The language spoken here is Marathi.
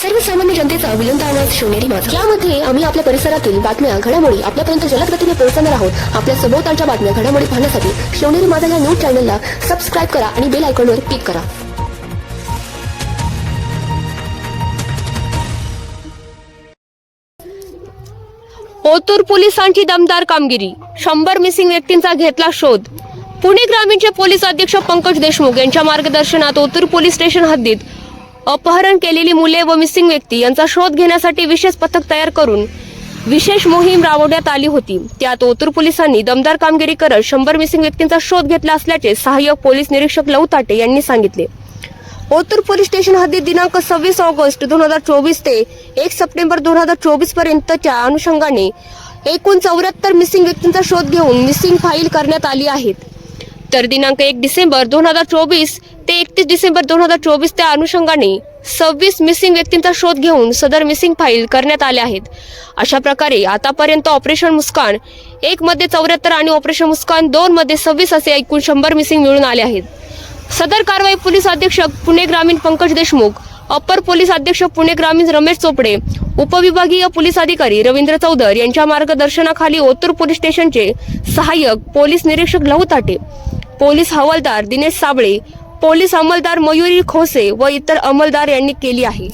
सर्वसामान्य जनतेचा विलंद आवाज शिवनेरी माझा. यामध्ये आम्ही आपल्या परिसरातील बातम्या घडामोडी आपल्यापर्यंत जलद गतीने पोहोचणार आहोत. आपल्या सभोवतालच्या बातम्या घडामोडी पाहण्यासाठी शिवनेरी माझा या न्यूज चॅनलला सबस्क्राईब करा आणि बेल आयकॉनवर क्लिक करा. ओतूर पोलिसांची दमदार कामगिरी. शंभर मिसिंग व्यक्तींचा घेतला शोध. पुणे ग्रामीणचे पोलीस अधीक्षक पंकज देशमुख यांच्या मार्गदर्शनात ओतूर पोलीस स्टेशन हद्दीत अपहरण केलेली मुले व मिसिंग व्यक्ती यांचा शोध घेण्यासाठी विशेष पथक तयार करून विशेष मोहीम राबवण्यात आली होती. त्यात ओतूर पोलिसांनी दमदार कामगिरी करत शंभर मिसिंग व्यक्तींचा शोध घेतला असल्याचे सहाय्यक पोलीस निरीक्षक लव ताटे यांनी सांगितले. ओतूर पोलीस स्टेशन हद्दीत दिनांक सव्वीस ऑगस्ट दोन हजार चोवीस ते एक सप्टेंबर दोन हजार चोवीस पर्यंतच्या अनुषंगाने एकूण चौऱ्याहत्तर मिसिंग व्यक्तींचा शोध घेऊन मिसिंग फाईल करण्यात आली आहेत. तर दिनांक एक डिसेंबर दोन हजार चोवीस ते एकतीस डिसेंबर दोन हजार चोवीस त्या अनुषंगाने सव्वीस मिसिंग व्यक्तींचा शोध घेऊन सदर मिसिंग फाईल करण्यात आल्या आहेत. अशा प्रकारे आतापर्यंत ऑपरेशन मुस्कान एक मध्ये चौऱ्याहत्तर आणि ऑपरेशन मुस्कान दोन मध्ये सव्वीस असे एकूण शंभर मिसिंग मिळून आले आहेत. सदर कारवाई पोलीस अधीक्षक पुणे ग्रामीण पंकज देशमुख अप्पर पोलीस अधीक्षक पुणे ग्रामीण रमेश चोपडे उपविभागीय पोलीस अधिकारी रवींद्र चौधर यांच्या मार्गदर्शनाखाली ओतूर पोलीस स्टेशनचे सहाय्यक पोलीस निरीक्षक लहू ताटे पोलीस हवालदार दिनेश साबळे पोलीस अंमलदार मयुरी खोसे व इतर अंमलदार यांनी केली आहे.